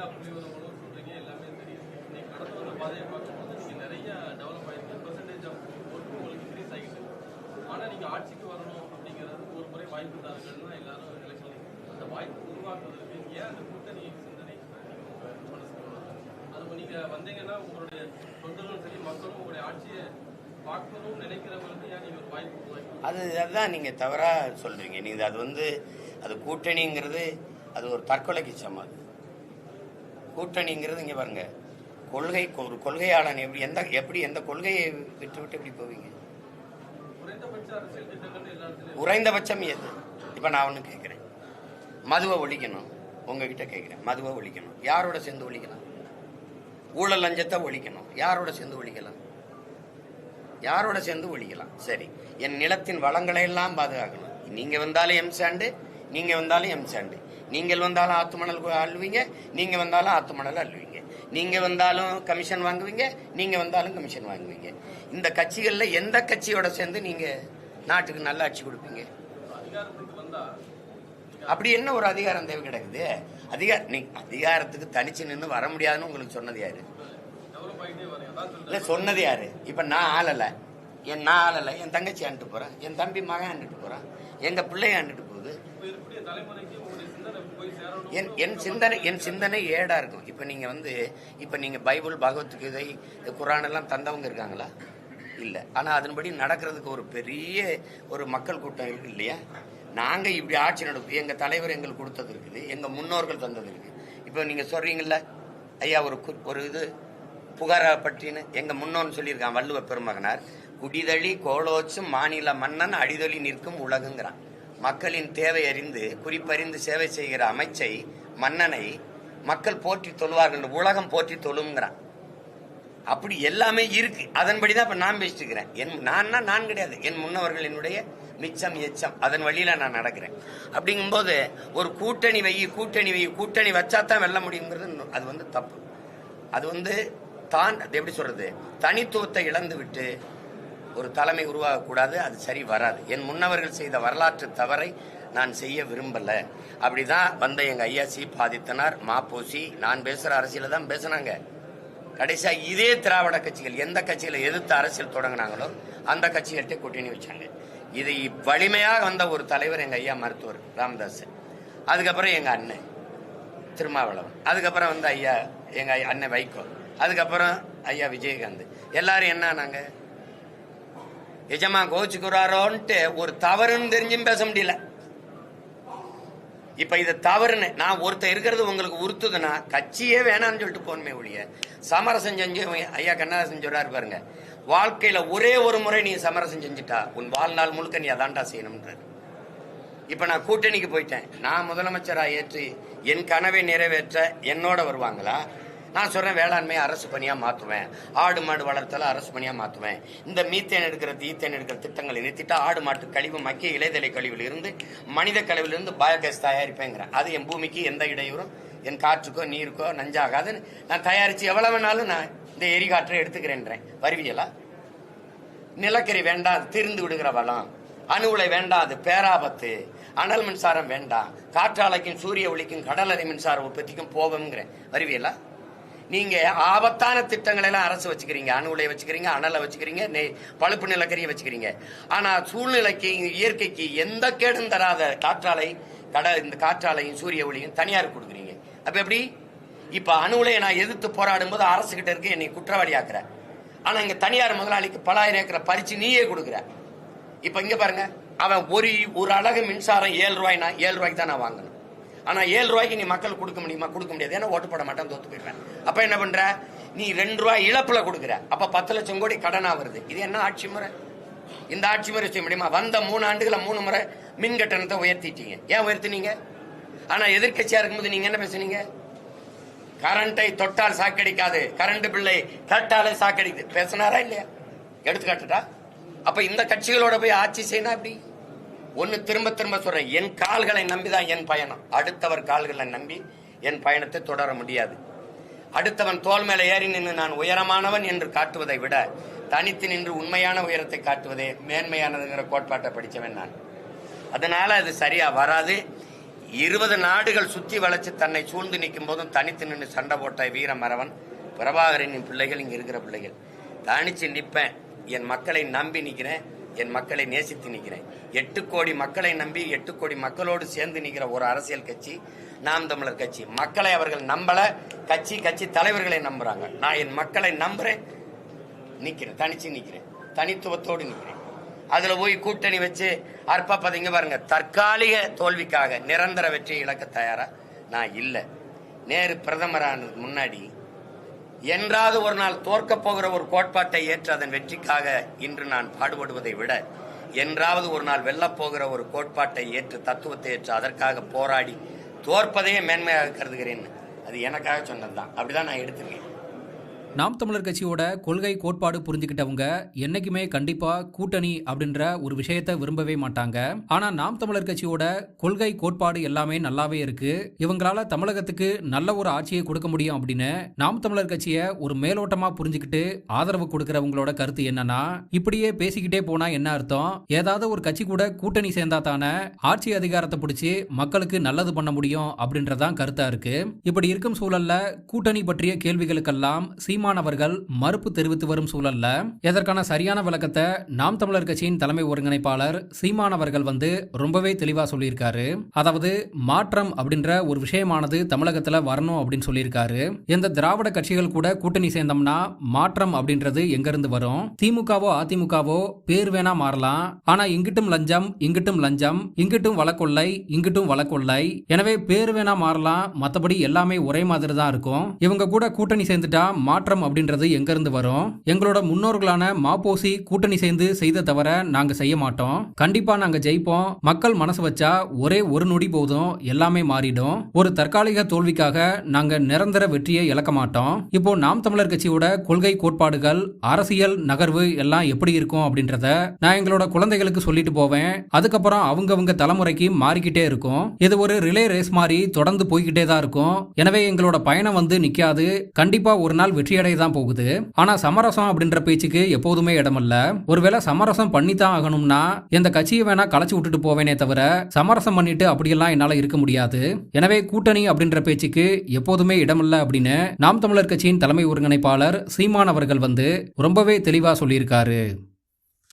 எல்லா புள்ளிவிவரங்களும் சொல்றீங்க எல்லாமே தெரியும். நீங்க கடந்து வந்த பாதையை பார்க்கும்போது நீங்க நிறைய டெவலப் ஆயிருக்கு பெர்சன்டேஜ் ஆஃப் ஒர்க்கும் உங்களுக்கு இன்க்ரீஸ் ஆகிட்டு ஆனா நீங்க ஆட்சிக்கு வரணும் அப்படிங்கிறது ஒரு முறை வாய்ப்பு தாருங்கன்னு எல்லாரும் எலெக்ஷன் அந்த வாய்ப்பு உருவாக்குறதுக்கு ஏன் அந்த கூட்டணி சிந்தனை மனசுக்கு அது நீங்க வந்தீங்கன்னா உங்களுடைய தொண்டர்களும் சரி மக்களும் உங்களுடைய ஆட்சியை பார்க்கணும்னு நினைக்கிறவங்களுக்கு ஏன் நீங்க ஒரு வாய்ப்பு உருவாக்கி? அது அதுதான் நீங்கள் தவறாக சொல்கிறீங்க நீங்கள் அது வந்து அது கூட்டணிங்கிறது அது ஒரு தற்கொலைக்கு சமம். அது கூட்டணிங்கிறது இங்கே பாருங்க. கொள்கை ஒரு கொள்கையாளன் எப்படி எந்த எப்படி எந்த கொள்கையை விட்டு விட்டு எப்படி போவீங்க? குறைந்தபட்சம் எது? இப்போ நான் ஒன்று கேட்குறேன் மதுவை ஒழிக்கணும். உங்ககிட்ட கேட்குறேன் மதுவை ஒழிக்கணும். யாரோட சேர்ந்து ஒழிக்கலாம்? ஊழல் லஞ்சத்தை ஒழிக்கணும். யாரோட சேர்ந்து ஒழிக்கலாம்? யாரோட சேர்ந்து ஒழிக்கலாம்? சரி. என் நிலத்தின் வளங்களை எல்லாம் பாதுகாக்கணும். நீங்க வந்தாலும் எம் சாண்டு நீங்க வந்தாலும் எம் சாண்டு நீங்கள் வந்தாலும் ஆத்து மணல் அள்ளுவீங்க நீங்க வந்தாலும் ஆத்து மணல் அள்ளுவீங்க. நீங்க வந்தாலும் கமிஷன் வாங்குவீங்க நீங்க வந்தாலும் கமிஷன் வாங்குவீங்க. இந்த கட்சிகள்ல எந்த கட்சியோட சேர்ந்து நீங்க நாட்டுக்கு நல்ல ஆட்சி கொடுப்பீங்க? அப்படி என்ன ஒரு அதிகாரம் தேவை கிடக்குது அதிகார நீ அதிகாரத்துக்கு தனிச்சு நின்று வர முடியாதுன்னு உங்களுக்கு சொன்னது யாரு? இல்லை சொன்னது யாரு? இப்போ நான் ஆளல. என் நான் ஆளல. என் தங்கச்சி ஆண்டுட்டு போறேன். என் தம்பி மகன் ஆண்டுட்டு போகிறான் எங்க பிள்ளைய ஆண்டுட்டு போகுது. என் என் சிந்தனை என் சிந்தனை ஏடா இருக்கும். இப்போ நீங்க வந்து இப்போ நீங்க பைபிள் பகவத்கீதை குரான் எல்லாம் தந்தவங்க இருக்காங்களா? இல்லை. ஆனால் அதன்படி நடக்கிறதுக்கு ஒரு பெரிய ஒரு மக்கள் கூட்டம் இருக்கு இல்லையா? நாங்கள் இப்படி ஆட்சி நடக்கும் எங்கள் தலைவர் எங்களுக்கு கொடுத்தது இருக்குது எங்கள் முன்னோர்கள் தந்தது இருக்குது. இப்போ நீங்கள் சொல்கிறீங்கள ஐயா ஒரு ஒரு இது புகாரா பற்றின்னு எங்கள் முன்னோன்னு சொல்லியிருக்கான் வள்ளுவ பெருமகனார் குடிதழி கோலோச்சும் மாநில மன்னன் அடிதொலி நிற்கும் உலகுங்கிறான். மக்களின் தேவை அறிந்து குறிப்பறிந்து சேவை செய்கிற அமைச்சை மன்னனை மக்கள் போற்றி தொழுவார்கள் உலகம் போற்றி தொழுங்கிறான் அப்படி எல்லாமே இருக்கு. அதன்படி தான் இப்ப நான் பேசிட்டுக்கிறேன். என் நான்னா நான் கிடையாது. என் முன்னவர்கள் என்னுடைய மிச்சம் எச்சம். அதன் வழியில நான் நடக்கிறேன். அப்படிங்கும்போது ஒரு கூட்டணி வை கூட்டணி வை கூட்டணி வச்சா தான் வெல்ல முடியுங்கிறது அது வந்து தப்பு. அது வந்து தான் அது எப்படி சொல்றது? தனித்துவத்தை இழந்து விட்டு ஒரு தலைமை உருவாகக்கூடாது அது சரி வராது. என் முன்னவர்கள் செய்த வரலாற்று தவறை நான் செய்ய விரும்பல. அப்படிதான் வந்த எங்க ஐயா சி. பாதித்தனார் மாப்போசி நான் பேசுற அரசியல தான் பேசுனாங்க. கடைசியா இதே திராவிட கட்சிகள் எந்த கட்சியில எதிர்த்து அரசியல் தொடங்கினாங்களோ அந்த கட்சிகள்கிட்ட கூட்டணி வச்சாங்க. இது வலிமையாக வந்த ஒரு தலைவர் எங்க ஐயா மருத்துவர் ராமதாஸ் அதுக்கப்புறம் எங்க அண்ணன் திருமாவளவன். அதுக்கப்புறம் வந்து ஐயா எங்க ஐயா அண்ணன் வைகோ. அதுக்கப்புறம் ஐயா விஜயகாந்த். எல்லாரும் என்ன நாங்க எஜமா கோச்சுக்கிறாரோன்ட்டு ஒரு தவறுன்னு தெரிஞ்சும் பேச முடியல. இப்ப இது தவறுன்னு நான் ஒருத்தர் இருக்கிறது உங்களுக்கு உறுத்துதுன்னா கட்சியே வேணாம்னு சொல்லிட்டு போனமே ஒழிய சமரசம் செஞ்சு ஐயா கண்ணதாசன் சொல்றாரு பாருங்க வாழ்க்கையில ஒரே ஒரு முறை நீ சமரசம் செஞ்சுட்டா உன் வாழ்நாள் முழுக்க நீ அதான்டா செய்யணும்ன்றாரு. இப்ப நான் கூட்டணிக்கு போயிட்டேன் நான் முதலமைச்சரா ஏற்றி என் கனவை நிறைவேற்ற என்னோட வருவாங்களா? நான் சொல்றேன் வேளாண்மையை அரசு பணியா மாத்துவேன். ஆடு மாடு வளர்த்தல அரசு பணியா மாத்துவேன். இந்த மீத்தேன் எடுக்கிறது ஈத்தேன் எடுக்கிற திட்டங்களை நிறுத்திட்டு ஆடு மாட்டு கழிவு மக்கிய இலைதலை கழிவுல இருந்து மனித கழிவுல இருந்து பயோகேஸ் தயாரிப்பேங்கிறேன் அது என் பூமிக்கு எந்த இடையூறும் என் காற்றுக்கோ நீருக்கோ நஞ்சாகாதுன்னு நான் தயாரிச்சு எவ்வளவு வேணாலும் நான் இந்த எரிகாற்றை எடுத்துக்கிறேன்றேன். வருவியலா நிலக்கரி வேண்டாம் அது திருந்து விடுகிற வளம். அணு உலை வேண்டாம் அது பேராபத்து. அனல் மின்சாரம் வேண்டாம் காற்றாலைக்கும் சூரிய ஒளிக்கும் கடலறை மின்சார உற்பத்திக்கும் போவோம்ங்கிறேன் வருவியலா நீங்க ஆபத்தான திட்டங்களை எல்லாம் அரசு வச்சுக்கிறீங்க அணு உலையை வச்சுக்கிறீங்க அனலை வச்சுக்கிறீங்க பழுப்பு நிலக்கரியை வச்சுக்கிறீங்க. ஆனா சூழ்நிலைக்கு இயற்கைக்கு எந்த கேடும் தராத காற்றாலை கடல் இந்த காற்றாலையும் சூரிய ஒளியும் தனியார் கொடுக்குறீங்க. அப்ப எப்படி? இப்ப அணு உலையை நான் எதிர்த்து போராடும் போது அரசு கிட்ட இருக்கு என்னை குற்றவாளி ஆக்குற. ஆனா இங்க தனியார் முதலாளிக்கு பலாயிரம் ஏக்கரை பறிச்சு நீயே கொடுக்குற. இப்ப இங்க பாருங்க அவன் ஒரு ஒரு அழகு மின்சாரம் ஏழு ரூபாய்னா ஏழு ரூபாய்க்கு தான் நான் வாங்கணும். ஆனால் ஏழு ரூபாய்க்கு நீ மக்கள் கொடுக்க முடியுமா? கொடுக்க முடியாது. ஏன்னா ஓட்டு போட மாட்டான் தோத்து போயிடுவேன். அப்போ என்ன பண்ணுற நீ ரெண்டு ரூபாய் இழப்பில் கொடுக்குற. அப்போ பத்து லட்சம் கோடி கடனாக வருது. இது என்ன ஆட்சி முறை? இந்த ஆட்சி முறை செய்ய முடியுமா? வந்த மூணு ஆண்டுகளில் மூணு முறை மின் கட்டணத்தை உயர்த்திட்டீங்க. ஏன் உயர்த்தினீங்க? ஆனால் எதிர்கட்சியாக இருக்கும்போது நீங்கள் என்ன பேசுனீங்க? கரண்ட்டை தொட்டால் சாக்கடிக்காது. கரண்ட் பில்லை கேட்டாலே சாக்கடிக்குது. பேசினாரா இல்லையா? எடுத்துக்காட்டுட்டா அப்போ இந்த கட்சிகளோட போய் ஆட்சி செய்யணும் அப்படி ஒன்னு திரும்ப திரும்ப சொல்றேன். என் கால்களை நம்பிதான் என் பயணம். அடுத்தவர் கால்களை நம்பி என் பயணத்தை தொடர முடியாது. அடுத்தவன் தோல் மேல ஏறி நின்று நான் உயரமானவன் என்று காட்டுவதை விட தனித்து நின்று உண்மையான உயரத்தை காட்டுவதே மேன்மையானதுங்கிற கோட்பாட்டை படித்தவன் நான். அதனால அது சரியா வராது. இருபது நாடுகள் சுத்தி வளைச்சு தன்னை சூழ்ந்து நிற்கும் போதும் தனித்து நின்று சண்டை போட்ட வீர மரவன் பிரபாகரனின் பிள்ளைகள் இங்க இருக்கிற பிள்ளைகள். தனிச்சு நிற்பேன். என் மக்களை நம்பி நிற்கிறேன். என் மக்களை நேசித்து நிற்கிறேன். எட்டு கோடி மக்களை நம்பி எட்டு கோடி மக்களோடு சேர்ந்து நிற்கிற ஒரு அரசியல் கட்சி நாம் தமிழர் கட்சி. மக்களை அவர்கள் நம்பல கட்சி கட்சி தலைவர்களை நம்புறாங்க. நான் என் மக்களை நம்புறேன் நிற்கிறேன் தனிச்சு நிற்கிறேன் தனித்துவத்தோடு நிற்கிறேன். அதுல போய் கூட்டணி வச்சு அற்பப்பதிங்க பாருங்க தற்காலிக தோல்விக்காக நிரந்தர வெற்றியை இழக்க தயாரா? நான் இல்லை. நேரு பிரதமரானதுக்கு முன்னாடி என்றாவது ஒரு நாள் தோற்கப் போகிற ஒரு கோட்பாட்டை ஏற்று அதன் வெற்றிக்காக இன்று நான் பாடுபடுவதை விட என்றாவது ஒரு நாள் வெல்லப்போகிற ஒரு கோட்பாட்டை ஏற்று தத்துவத்தை ஏற்று அதற்காக போராடி தோற்பதையே மேன்மையாக கருதுகிறேன். அது எனக்காக சொன்னதுதான். அப்படிதான் நான் எடுத்திருக்கேன். நாம் தமிழர் கட்சியோட கொள்கை கோட்பாடு புரிஞ்சுக்கிட்டவங்க என்னைக்குமே கண்டிப்பா கூட்டணி அப்படின்ற ஒரு விஷயத்தை விரும்பவே மாட்டாங்க. ஆனா நாம் தமிழர் கட்சியோட கொள்கை கோட்பாடு எல்லாமே நல்லாவே இருக்கு. இவங்களால தமிழகத்துக்கு நல்ல ஒரு ஆட்சியை கொடுக்க முடியும் அப்படின்னு நாம் தமிழர் கட்சியை ஒரு மேலோட்டமா புரிஞ்சுக்கிட்டு ஆதரவு கொடுக்கறவங்களோட கருத்து என்னன்னா இப்படியே பேசிக்கிட்டே போனா என்ன அர்த்தம்? ஏதாவது ஒரு கட்சி கூட கூட்டணி சேர்ந்தா தானே ஆட்சி அதிகாரத்தை பிடிச்சி மக்களுக்கு நல்லது பண்ண முடியும் அப்படின்றதான் கருத்தா இருக்கு. இப்படி இருக்கும் சூழல்ல கூட்டணி பற்றிய கேள்விகளுக்கெல்லாம் சீமான் அவர்கள் மறுப்பு தெரிவித்து வரும் சூழல்ல இதற்கான சரியான விளக்கத்தை நாம் தமிழர் கட்சியின் தலைமை ஒருங்கிணைப்பாளர் சீமான் அவர்கள் வந்து ரொம்பவே தெளிவா சொல்லியிருக்காரு. அதாவது மாற்றம் அப்படின்ற ஒரு விஷயமானது தமிழகத்துல வரணும் அப்படின்னு சொல்லியிருக்காரு. இந்த திராவிட கட்சிகள் கூட கூட்டணி சேர்ந்தோம்னா மாற்றம் அப்படின்றது எங்க இருந்து வரும்? திமுகவோ அதிமுகவோ பேர் வேணா மாறலாம். ஆனா இங்கிட்டும் லஞ்சம் இங்கிட்டும் லஞ்சம் இங்கிட்டும் வழக்கொள்ளை இங்கிட்டும் வழக்கொள்ளை. எனவே பேர் வேணா மாறலாம். மத்தபடி எல்லாமே ஒரே மாதிரி தான் இருக்கும். இவங்க கூட கூட்டணி சேர்ந்துட்டா மாற்றம் அப்படின்றது எங்கிருந்து வரும்? எங்களோட முன்னோர்களான மாப்போசி கூட்டணி சேர்ந்து செய்த தவிர நாங்க செய்ய மாட்டோம். கண்டிப்பா நாங்க ஜெயிப்போம். மக்கள் மனசு வச்சா ஒரே ஒரு நொடி போதும். எல்லாமே மாறிடும். ஒரு தற்காலிக தோல்விக்காக நாங்க நிரந்தர வெற்றியை இழக்க மாட்டோம். இப்போ நாம் தமிழர் கட்சியோட கொள்கை கோட்பாடுகள் அரசியல் நகர்வு எல்லாம் எப்படி இருக்கும் அப்படின்றத நான் எங்களோட குழந்தைகளுக்கு சொல்லிட்டு போவேன். அதுக்கப்புறம் அவங்கவங்க தலைமுறைக்கு மாறிக்கிட்டே இருக்கும். இது ஒரு ரிலே ரேஸ் மாதிரி தொடர்ந்து போய்கிட்டே தான் இருக்கும். எனவே எங்களோட பயணம் வந்து நிக்காது. கண்டிப்பா ஒரு நாள் வெற்றி தோல்வியடைய தான் போகுது. ஆனா சமரசம் அப்படின்ற பேச்சுக்கு எப்போதுமே இடமில்ல. ஒருவேளை சமரசம் பண்ணித்தான் ஆகணும்னா எந்த கட்சியை வேணா களைச்சு விட்டுட்டு போவேனே தவிர சமரசம் பண்ணிட்டு அப்படியெல்லாம் என்னால இருக்க முடியாது. எனவே கூட்டணி அப்படின்ற பேச்சுக்கு எப்போதுமே இடமில்ல அப்படின்னு நாம் தமிழர் கட்சியின் தலைமை ஒருங்கிணைப்பாளர் சீமான் அவர்கள் வந்து ரொம்பவே தெளிவா சொல்லியிருக்காரு.